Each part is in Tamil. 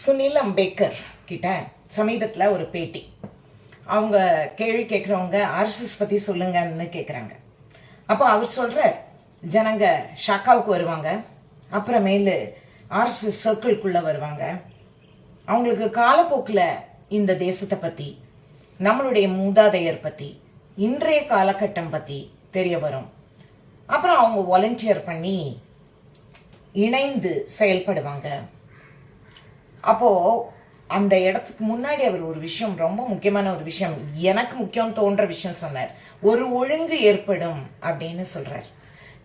சுனில் அம்பேத்கர் கிட்ட சமீபத்தில் ஒரு பேட்டி. அவங்க கேள்வி கேட்குறவங்க ஆர்எஸ்எஸ் பற்றி சொல்லுங்கன்னு கேட்குறாங்க அப்போ அவர் சொல்கிறார் ஜனங்க ஷாக்காவுக்கு வருவாங்க அப்புறமேலு ஆர்எஸ்எஸ் சர்க்கிள்குள்ளே வருவாங்க. அவங்களுக்கு காலப்போக்கில் இந்த தேசத்தை பற்றி நம்மளுடைய மூதாதையர் பற்றி இன்றைய காலகட்டம் பற்றி தெரிய வரும். அப்புறம் அவங்க வாலண்டியர் பண்ணி இணைந்து செயல்படுவாங்க. அப்போது அந்த இடத்துக்கு முன்னாடி அவர் ஒரு விஷயம் ரொம்ப முக்கியமான ஒரு விஷயம் எனக்கு முக்கியம் தோன்ற விஷயம் சொன்னார். ஒரு ஒழுங்கு ஏற்படும் அப்படின்னு சொல்றார்.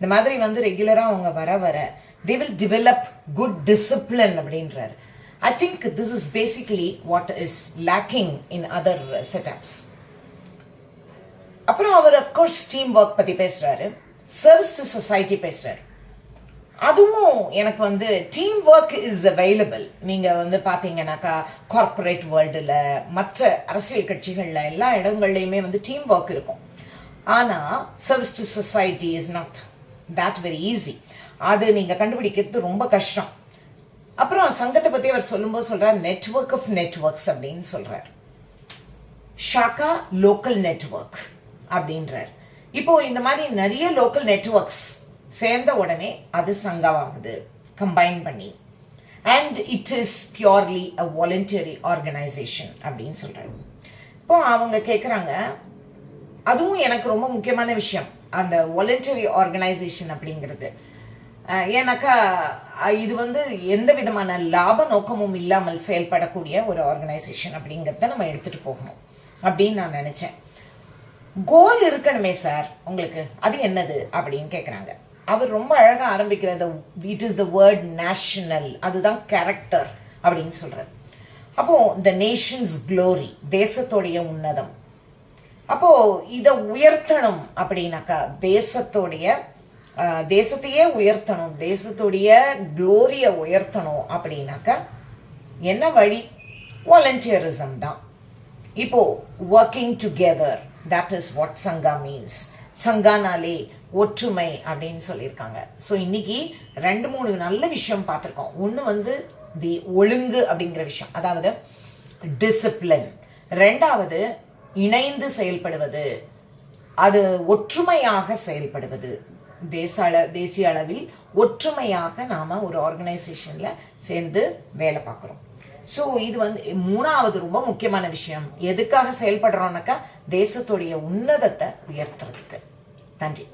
இந்த மாதிரி வந்து ரெகுலராக அவங்க வர வர they will develop good discipline அப்படின்றார். I think this is basically what is lacking in other setups அப்புறம் அவர் அஃப்கோர்ஸ் டீம் ஒர்க் பற்றி பேசுறாரு. சர்வீஸ் டு சொசைட்டி பேசுறாரு. அதுவும் எனக்கு வந்து டீம் ஒர்க் இஸ் அவைலபிள் நீங்கள் வந்து பார்த்தீங்கன்னாக்கா கார்ப்பரேட் வேர்ல்டில் மற்ற அரசியல் கட்சிகளில் எல்லா இடங்கள்லையுமே வந்து டீம் ஒர்க் இருக்கும். ஆனால் service to society is not that very easy அது நீங்கள் கண்டுபிடிக்கிறது ரொம்ப கஷ்டம். அப்புறம் சங்கத்தை பற்றி அவர் சொல்லும்போது சொல்கிறார் நெட்ஒர்க் ஆஃப் நெட்ஒர்க்ஸ் அப்படின்னு சொல்கிறார் ஷாக்கா லோக்கல் நெட்வொர்க் அப்படின்றார். இப்போ இந்த மாதிரி நிறைய லோக்கல் நெட்வொர்க்ஸ் சேர்ந்த உடனே அது சங்கமாகுது கம்பைன் பண்ணி. And it is purely a voluntary organisation அப்படின்னு சொல்கிறாங்க இப்போ அவங்க கேட்குறாங்க அதுவும் எனக்கு ரொம்ப முக்கியமான விஷயம். அந்த வாலண்டரி ஆர்கனைசேஷன் அப்படிங்கிறது. ஏன்னாக்கா இது வந்து எந்த விதமான லாப நோக்கமும் இல்லாமல் செயல்படக்கூடிய ஒரு ஆர்கனைசேஷன் அப்படிங்கிறத நம்ம எடுத்துகிட்டு போகணும் அப்படின்னு நான் நினச்சேன். கோல் இருக்கணுமே சார் உங்களுக்கு. அது என்னது அப்படின்னு கேட்குறாங்க அவர் ரொம்ப அழகா ஆரம்பிக்கிறது it is the word national அதுதான் கேரக்டர் அப்படின்னு சொல்றாரு. அப்போ த நேஷன்ஸ் க்ளோரி தேசத்தோடைய உன்னதம். அப்போ இதை உயர்த்தணும் அப்படின்னாக்கா தேசத்தோடைய தேசத்தையே உயர்த்தணும் தேசத்துடைய க்ளோரியை உயர்த்தணும் அப்படின்னாக்கா என்ன வழி? வாலண்டியரிசம் தான். இப்போ working together that is what sangha means சங்கானாலே ஒற்றுமை அப்படின்னு சொல்லியிருக்காங்க. ஸோ இன்னைக்கு ரெண்டு மூணு நல்ல விஷயம் பார்த்துருக்கோம். ஒன்று வந்து தி ஒழுங்கு அப்படிங்கிற விஷயம். அதாவது டிசிப்ளின் ரெண்டாவது இணைந்து செயல்படுவது. அது ஒற்றுமையாக செயல்படுவது. தேச அள தேசிய அளவில் ஒற்றுமையாக நாம ஒரு ஆர்கனைசேஷன்ல சேர்ந்து வேலை பார்க்குறோம். ஸோ இது வந்து மூணாவது ரொம்ப முக்கியமான விஷயம். எதுக்காக செயல்படுறோம்னாக்கா தேசத்துடைய உன்னதத்தை உயர்த்துறதுக்கு. நன்றி.